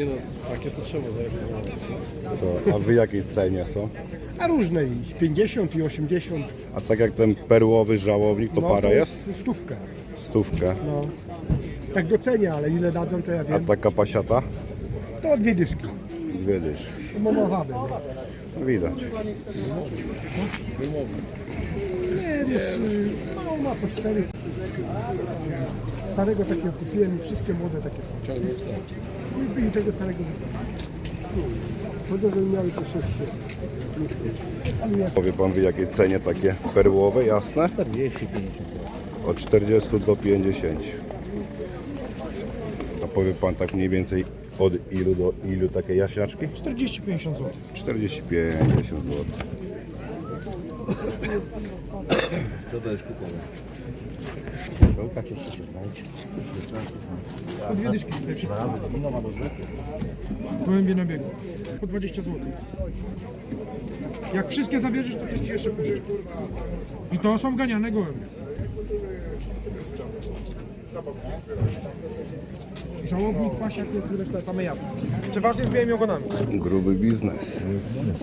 Nie no, takie to trzeba zareklamować. To, a wy jakiej cenie są? A różne i 50 i 80. A tak jak ten perłowy żałownik, to No, para to jest? stówkę. Stówkę. No. Tak docenia, ale ile dadzą to ja A wiem. taka pasiata? To dwie dyszki. Dwie dysz. Monochady. No Widać. Nie, jest, y, no ma po cztery. Starego takiego kupiłem i wszystkie młode takie są. Ciągle wstać. I, i tego starego żeby miały. Ale ja Powie pan wy jakiej cenie takie perłowe, jasne? 40, Od 40 do 50. A powie pan tak mniej więcej od ilu do ilu takie jaśniaczki? 40-50 zł. 40-50 zł. Po dwie dyszki tutaj wszystko. Gołębie na biegu. Po 20 zł. Jak wszystkie zabierzesz, to coś ci jeszcze puszczę. I to są ganiane gołębie. Żałobnik, pasiak, jest reszta same jasne. Przeważnie z białymi ogonami. Gruby biznes. Wiem, ja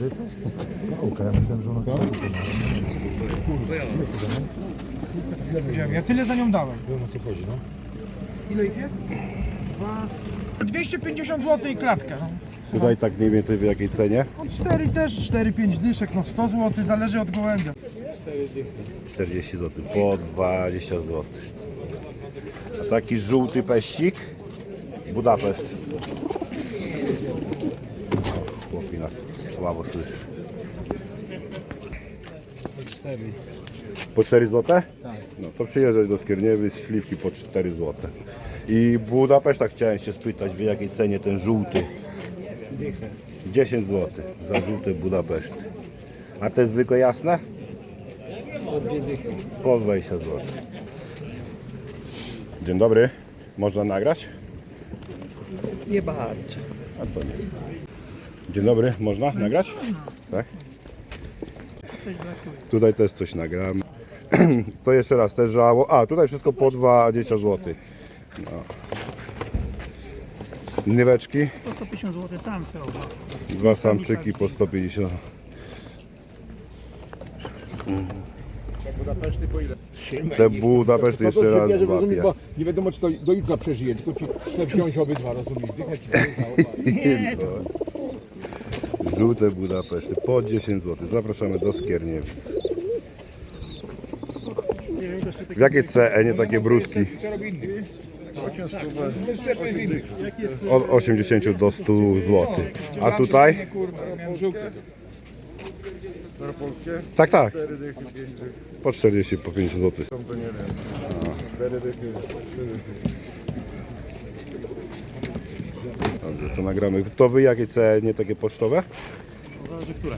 tyle za nią dałem. Wiem o co chodzi, no. Ile ich jest? Dwa... 250 zł i klatka. No. Tutaj tak mniej więcej w jakiej cenie? Od 4 też, 4-5 dyszek, no 100 zł, zależy od gołębia. 40 zł, po 20 zł. A taki żółty peścik? Budapeszt. Chłopi nas słabo słyszy. Po 4 zł? Tak. No to przyjeżdżać do Skierniewy, śliwki po 4 zł. I Budapeszta chciałem się spytać, w jakiej cenie ten żółty? 10 zł za żółty Budapeszt. A te zwykłe jasne? Po 20 zł. Dzień dobry. Można nagrać? Nie bardzo. A to nie. Dzień dobry. Można nagrać? Tak? Tutaj też coś nagram. To jeszcze raz też żało. A, tutaj wszystko po 20 zł. No. Nyweczki, Po 150 zł samce oba. dwa samczyki po 150. Te Budapeszty jeszcze raz żeby rozumieć, złapię. bo nie wiadomo czy to do jutra przeżyje, tylko ci chce wziąć obydwa, rozumiesz, dychać i dychać, Żółte Budapeszty po 10 zł. Zapraszamy do Skierniewic. W jakiej cenie takie brudki? Od 80 do 100 zł. A tutaj? Tak, tak. Po 40, po 50 zł. Dobrze, to nagramy. To wy jakie cenie takie pocztowe? Zależy które.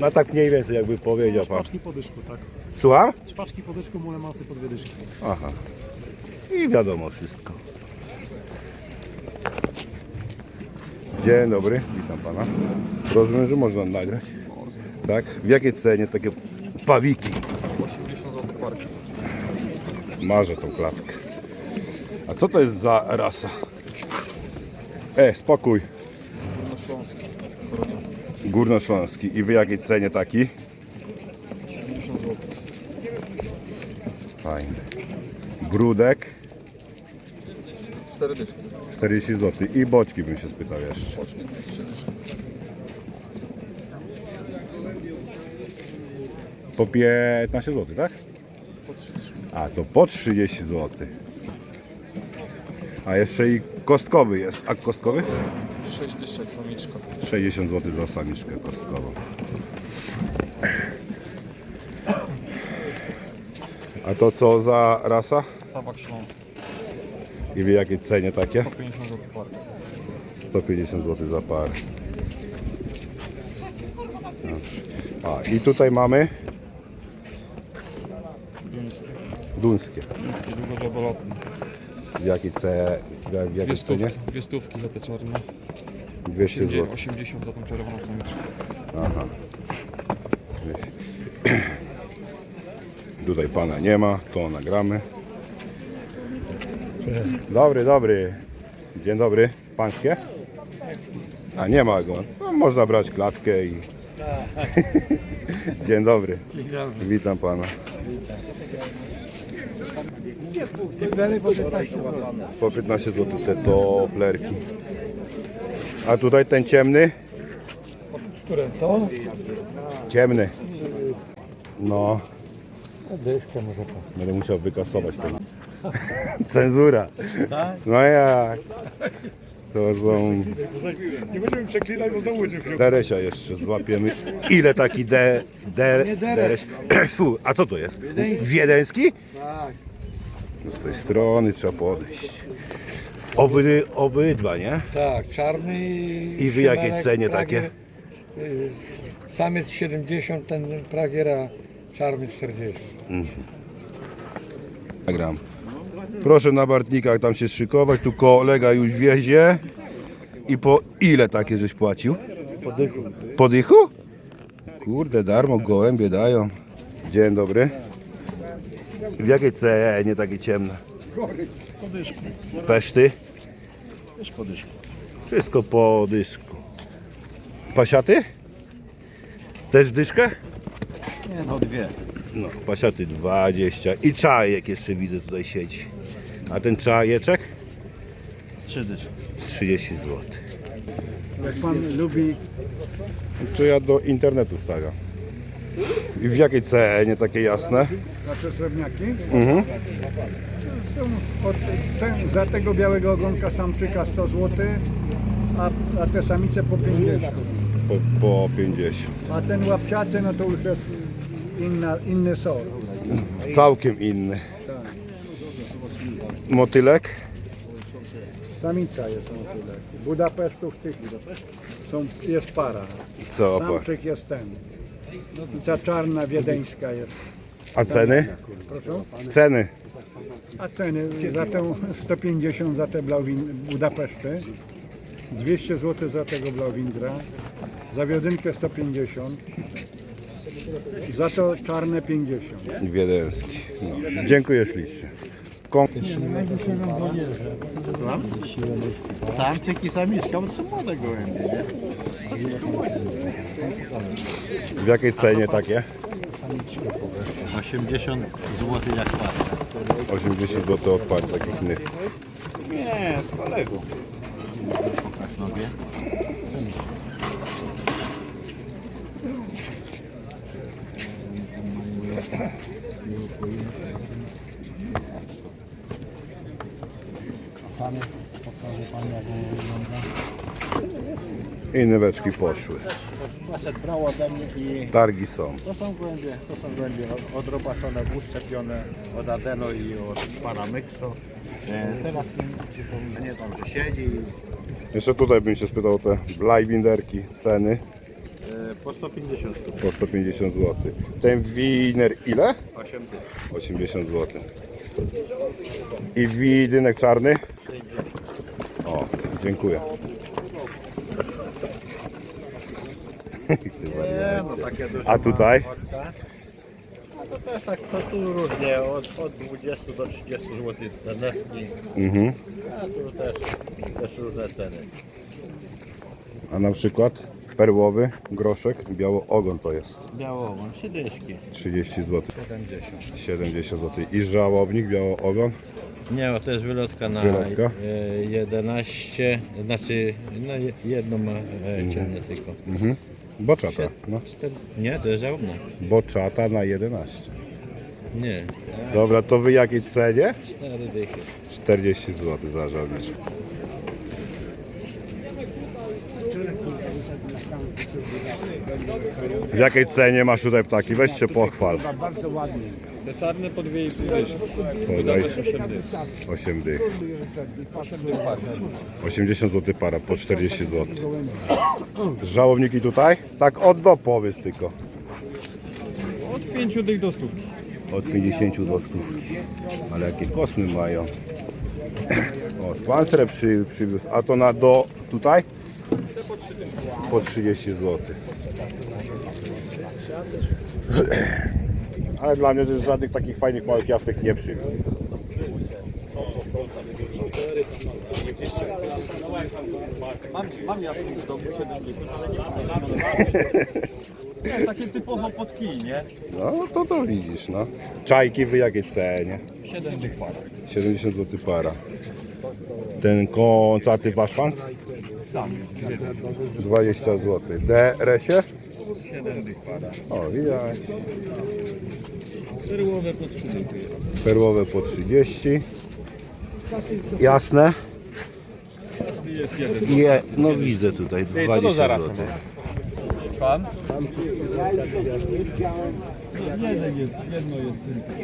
No tak mniej więcej jakby powiedział pan. Szpaczki po dyszku, tak. Słucham? Szpaczki po dyszku, mule masy po dwie dyszki. Aha. I wiadomo wszystko. Dzień dobry, witam pana. Rozumiem, że można nagrać. Tak? W jakiej cenie takie pawiki? 80 zł parki. Marzę tą klatkę. A co to jest za rasa? E, spokój. Górnośląski. I w jakiej cenie taki? Fajny. Brudek. 40 zł. I boczki bym się spytał jeszcze. Po 15 zł, tak? A to po 30 zł. A jeszcze i kostkowy jest. A kostkowy? 6 dyszek samiczka. 60 zł za samiczkę kostkową. A to co za rasa? Stawak śląski. I w jakiej cenie takie? 150 zł parę. 150 zł za parę. Dobrze. A i tutaj mamy Duński. duńskie. Duński długodobolotny. W jakiej, ce, w Dwie stówki, dwie stówki za te czarne. 200 zł. 80 za tą czerwoną samiczkę. Aha. Tutaj pana nie ma, to nagramy. Dobry, dobry. Dzień dobry, pańskie? A nie ma go. No, można brać klatkę i... Dzień dobry. Witam pana. Po 15 zł te toplerki. A tutaj ten ciemny? Które to? Ciemny. No, Dyszkę może pan. będę musiał wykasować ten. Cenzura. No jak? To są... Nie będziemy przeklinać, bo znowu będzie wziął. Deresia jeszcze złapiemy. Ile taki de... de... Dereś? Fu, a co to jest? Wiedeński? Tak. No z tej strony trzeba podejść. Oby, obydwa, nie? Tak, czarny i... I w jakiej cenie Pragier- takie? y, Samiec 70, ten Pragiera czarny 40. Gram. Proszę na Bartnikach tam się szykować, tu kolega już wiezie. I po ile takie żeś płacił? Po dychu. Po dychu? Kurde, darmo gołębie dają. Dzień dobry. W jakiej cenie takie ciemne? Peszty? Wszystko po dyszku. Pasiaty? Też dyszkę? Nie, no dwie. No, pasiaty 20 i czajek jeszcze widzę tutaj siedzi. A ten czajeczek? Trzy dyszki. 30 zł. Jak pan lubi To ja do internetu stawiam. I w jakiej cenie takie jasne? nasze srebrniaki, Mhm. są od, ten, za tego białego ogonka samczyka 100 zł, a, a te samice po 50. Po, po 50. A ten łapciaty, no to już jest inna, inny sort. Całkiem inny. Motylek? Samica jest motylek. Budapesztów tych są, jest para. Co? Samczyk jest ten. I ta czarna wiedeńska jest. A ceny? Proszę? Ceny. A ceny za tę 150 za te Blaubin Budapeszty, 200 zł za tego Blauwindra, za wiodynkę 150, za to czarne 50. Wiedeński. No. Dziękuję ślicznie. Kon- Samczyk i samiczka, bo to są młode gołębie, nie? W jakiej cenie takie? 80 zł jak para. 80 zł od par takich innych. Nie, z kolegą. Pokaż nogę. I nyweczki poszły. Facet brał ode mnie i Targi są. to są głębie, to są głębie od- odrobaczone, uszczepione od adeno i od paramyksu. E, teraz nie tam, że siedzi Jeszcze tutaj bym się spytał o te blajwinderki, ceny e, po 150 stóp, po 150 zł. Ten winer ile? 8 dych. 80 zł. I widynek czarny? O, dziękuję. Nie, no takie duże A tutaj? ma oczka. A to też tak, to tu różnie, od, od 20 do 30 zł te newki, Mhm. a tu też, też różne ceny. A na przykład perłowy groszek, biały ogon to jest Białogon, 3 dyszki, 30 zł. 70. 70 zł. I żałobnik, biały ogon Nie, to jest wylotka na Wylotka? e, 11, znaczy no, je- jedną ma e, ciemne tylko. Mhm. Boczata. No. Cztery- Nie, to jest żałobna. Boczata na 11. Nie, Dobra, to wy jakiej cenie? 4 dychy. 40 zł za żołnierz. W jakiej cenie masz tutaj ptaki? Weź się pochwal. Te czarne po 2,5 dyszki. Podaj 8 dych. 8 dych. 80 zł para, po 40 zł. Żałowniki tutaj? Tak od do powiedz tylko. Od 5 dych do stówki. Od 50 do 100. Ale jakie kosmy mają. O, spancerę przy, przywiózł. A to na do tutaj? Po 30 zł. Ale dla mnie, że żadnych takich fajnych małych jastek nie przywiózł. Mam, mam jasny w domu 7 litrów, ale nie mam. Nie, takie typowo pod kij, nie? No to to widzisz, no. Czajki w jakiej cenie? 7 tych par. 70 zł para. Ten końcaty wasz pan? Sam. 20 zł. DRS-ie? 7 tych par. O, widać. Perłowe po 3 Perłowe po 30. Jasne? Jest jeden. Je, no widzę tutaj 20 zł. Pan? Jeden jest, jedno jest tylko.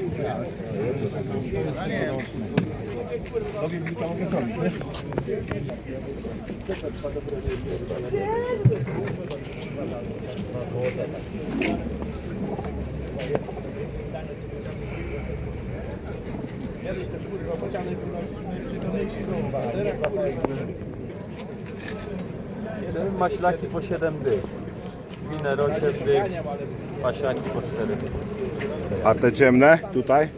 Nie? Maślaki po 7 dych. Winero 8 dych. Pasiaki po 4 dych. A te ciemne tutaj?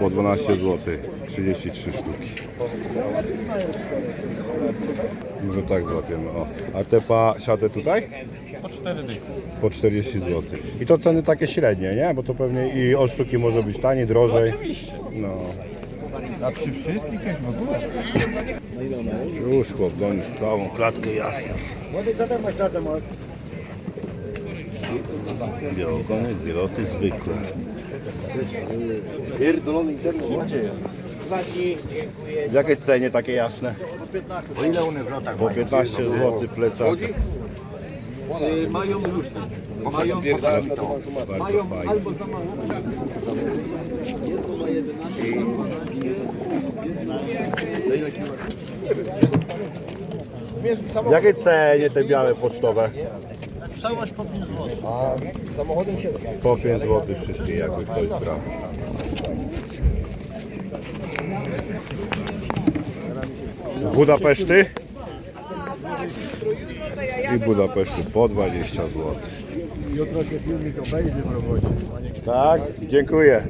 Po 12 zł. 33 sztuki. Może tak złapiemy. O. A te pasiate tutaj? Po 4 dych. Po 40 zł. I to ceny takie średnie, nie? Bo to pewnie i od sztuki może być taniej, drożej. Oczywiście. No. A przy wszystkich też w ogóle. Już chłop doniósł całą klatkę jasną. Białogony, zieloty zwykłe. W jakiej cenie takie jasne? O ile one w lotach Po 15 zł plecak. Mają różne. Mają fajnie. albo za mało. W jakiej cenie te białe pocztowe? Całość po 5 zł. Po 5 zł wszystkie jakby ktoś brał. Budapeszty? I Budapeszty po 20 zł. Jutro się filmik obejrzy w robocie. Tak, dziękuję.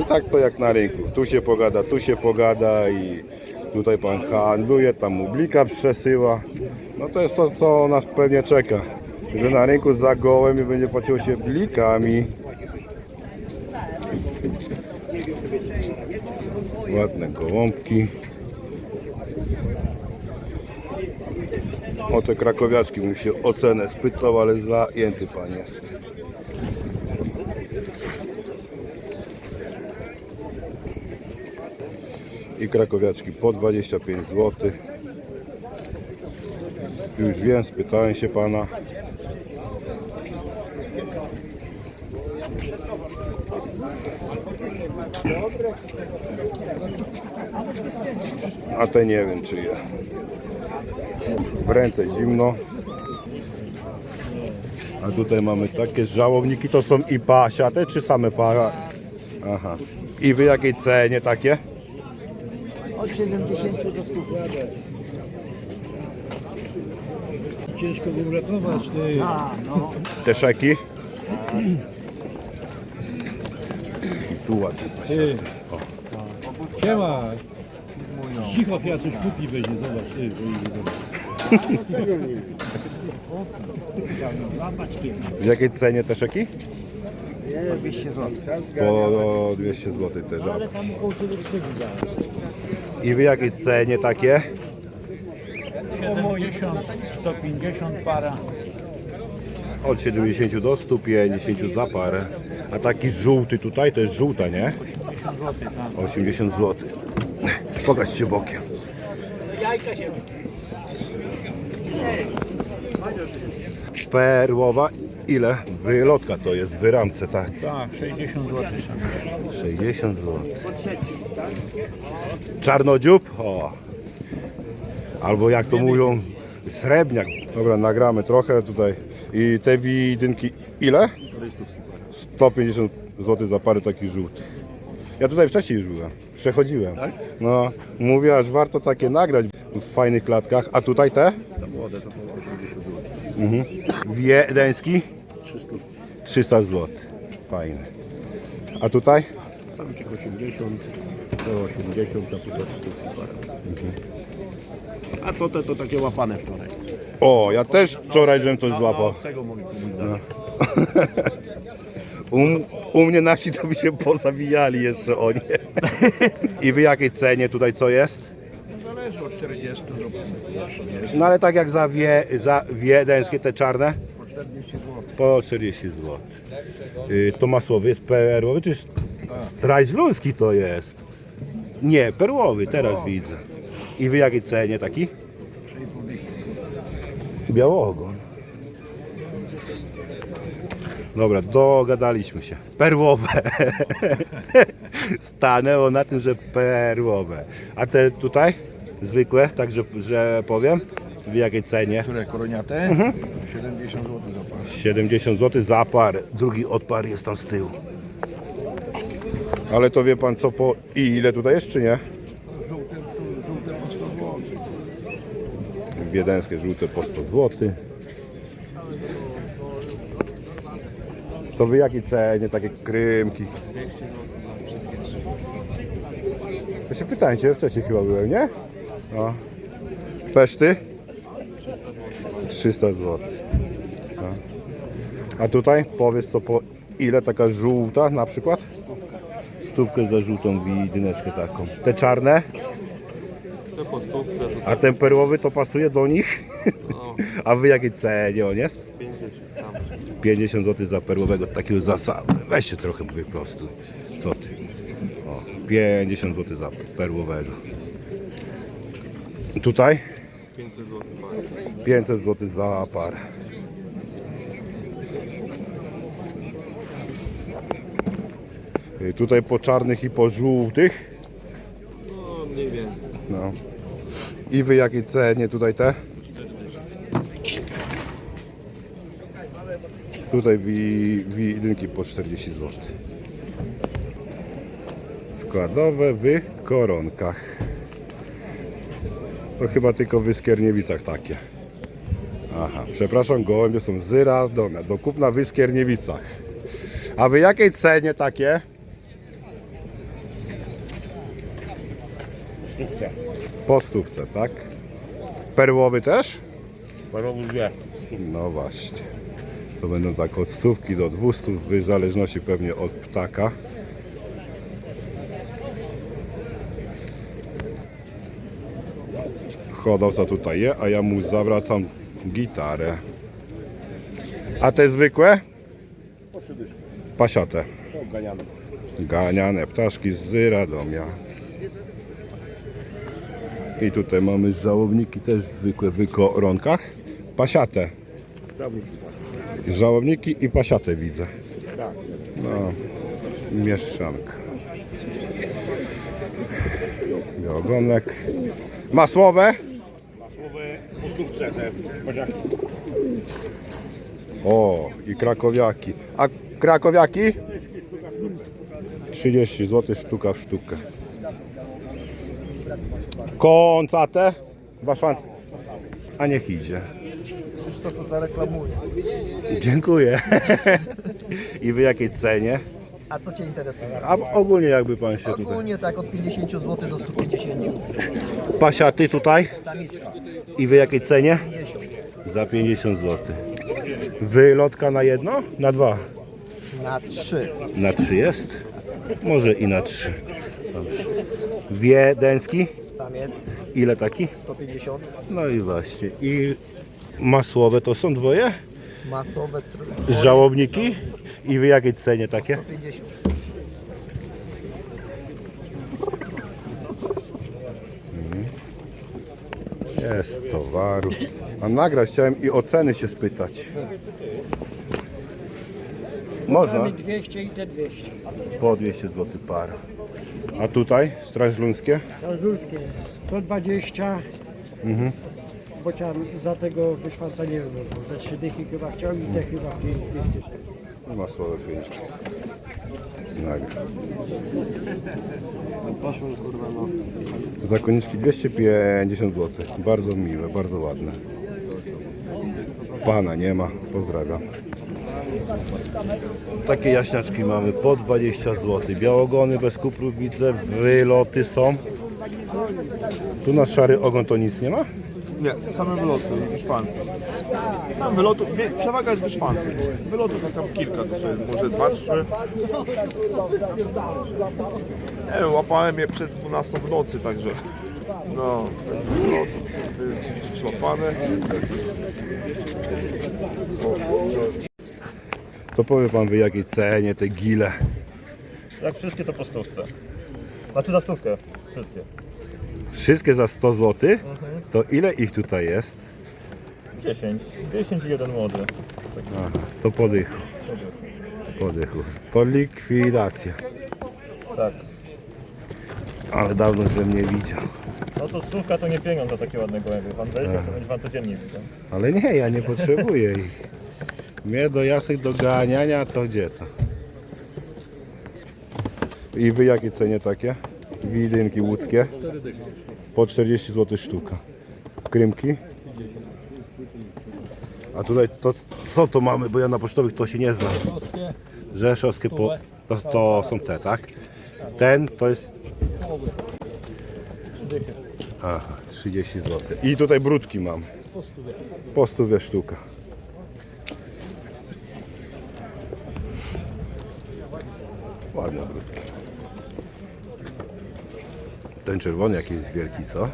I tak to jak na rynku. Tu się pogada, tu się pogada i tutaj pan handluje, tam mublika przesyła. No to jest to, co nas pewnie czeka. Że na rynku za gołem i będzie płaciło się blikami. Ładne gołąbki. O te krakowiaczki bym się o cenę spytał, ale zajęty pan jest. I krakowiaczki po 25 zł. Już wiem, spytałem się pana. A te nie wiem czyje. W ręce zimno. A tutaj mamy takie żałowniki, to są i pasiate, czy same para? Aha. I w jakiej cenie takie? Od 70 do 100. Ciężko go uratować, ty. Te szeki? I tu ładnie pasiate. Siema. Cicho, ja coś kupi będzie, zobacz, ty. W jakiej cenie te szeki? Nie, 200 zł. Po 200 zł te żaby. I w jakiej cenie takie? 70, 150 para. Od 70 do 150 za parę. A taki żółty tutaj to jest żółta, nie? 80 zł. Pokaż się bokiem. Perłowa ile? Wylotka to jest, wyramce, tak. Tak, 60 zł. 60 zł. Czarnodziób? O. Albo jak to mówią, srebrniak. Dobra, nagramy trochę tutaj. I te widynki ile? 150 zł za parę takich żółtych. Ja tutaj wcześniej już byłem. Przechodziłem. No, mówię, aż warto takie nagrać w fajnych klatkach. A tutaj te? Młode to 80 zł. Wiedeński? 300. 300 zł. Fajny. A tutaj? Samczyk 80, to 80, a później 100 parę. A to, to, to takie łapane wczoraj. O, ja też wczoraj żem coś złapał. Czego kupić? U, u mnie nasi to by się pozabijali jeszcze oni. I w jakiej cenie tutaj co jest? Zależy od 40 do 30. No ale tak jak za, wie, za wiedeńskie te czarne? Po 40 zł. Po 40 zł. Y, to masłowy jest perłowy, czy jest strajzluński to jest? Nie, perłowy, teraz widzę. I w jakiej cenie taki? Białogon. Dobra, dogadaliśmy się. Perłowe. Stanęło na tym, że perłowe. A te tutaj? Zwykłe, tak że, że powiem? W jakiej cenie? Które koroniate? Mhm. 70 zł za parę. 70 zł za par, drugi odpar jest tam z tyłu. Ale to wie pan co po i ile tutaj jest czy nie? Żółte, żółte po 100 zł. Wiedeńskie żółte po 100 zł. To wy jakiej cenie takie krymki? 200 zł za wszystkie trzy. Ja się pytałem cię, wcześniej chyba byłem, nie? No. Peszty? 300 zł. No. A tutaj powiedz co po ile taka żółta na przykład? Stówkę za żółtą widyneczkę taką. Te czarne? To po A ten perłowy to pasuje do nich? A wy jakiej cenie on jest? 50 zł za perłowego, takiego zasady. Weźcie trochę mówię prosto. Co ty? O, 50 zł za perłowego. Tutaj? 500 zł za parę. Tutaj po czarnych i po żółtych. no mniej więcej. No. I wy jakiej cenie tutaj te? Tutaj wi, widynki po 40 zł. Składowe w koronkach. To chyba tylko w Skierniewicach takie. Aha, przepraszam, gołębie są z Radomia. Do kupna w Skierniewicach. A wy jakiej cenie takie? Stówce. Po stówce, tak? Perłowy też? Parowy dwie. No właśnie. To będą tak od stówki do 200, w zależności pewnie od ptaka. Hodowca tutaj je, a ja mu zawracam gitarę. A te zwykłe? Pasiate. Ganiane. Ganiane ptaszki z Radomia. I tutaj mamy żałowniki też zwykłe w koronkach. Pasiate. Żałowniki i pasiate widzę. No, mieszczanka. Białogonek. Masłowe. Masłowe po stówce te koziaki. O, i krakowiaki. A krakowiaki? 30 zł sztuka w sztukę. Koncate? Waszwan. A niech idzie. Krzysztof zareklamuje. Dziękuję. I w jakiej cenie? A co Cię interesuje? A ogólnie jakby pan się tutaj... Ogólnie tak od 50 zł do 150. Pasiaty tutaj? Samiczka I w jakiej cenie? 50. Za 50 zł. Wylotka na jedno? Na dwa? Na 3. Na trzy jest? Może i na trzy. Dobrze. Wiedeński? Samiec Ile taki? 150. No i właśnie. I masłowe to są dwoje? Masowe tr- Żałowniki? I w jakiej cenie takie? 150. Jest towaru. A nagrać chciałem i o ceny się spytać. Można? 200 i te 200. Po 200 zł para. A tutaj strażluńskie? Żulskie 120. Mhm. Bocian za tego wyszwanca nie wiem, bo te trzy dychy chyba chciał i te chyba 5 200. Masłowe 5. Nagra. Zakoniczki 250 zł. Bardzo miłe, bardzo ładne. Pana nie ma, pozdrawiam. Takie jaśniaczki mamy po 20 zł. Białogony bez kuprów widzę, wyloty są. Tu na szary ogon to nic nie ma? Nie, same wyloty i. Tam wylotów, wie- przewaga jest wyszwancy. Wylotów jest tam kilka, może dwa, trzy. Nie wiem, łapałem je przed 12 w nocy, także no, wylotów jest złapane. To powie pan w jakiej cenie te gile. Jak wszystkie to po stówce. Znaczy za stówkę. Wszystkie. Wszystkie za 100 zł? To ile ich tutaj jest? 10. 10 i jeden młody. Aha, to podychu. Podychu. To likwidacja. Tak. Ale dawno żem nie widział. No to stówka to nie pieniądz za takie ładne gołębie. Pan weźmie, to będzie pan codziennie widział. Ale nie, ja nie potrzebuję ich. Mnie do jasnych do ganiania to gdzie to? I wy jakie cenie takie? Widynki łódzkie? Po 40 zł sztuka. Krymki? A tutaj to co to mamy, bo ja na pocztowych to się nie znam. Rzeszowskie po, to, to są te, tak? Ten to jest... Aha, 30 zł. I tutaj brudki mam. Po stówę sztuka. Ładne brudki. Ten czerwony jaki jest wielki, co?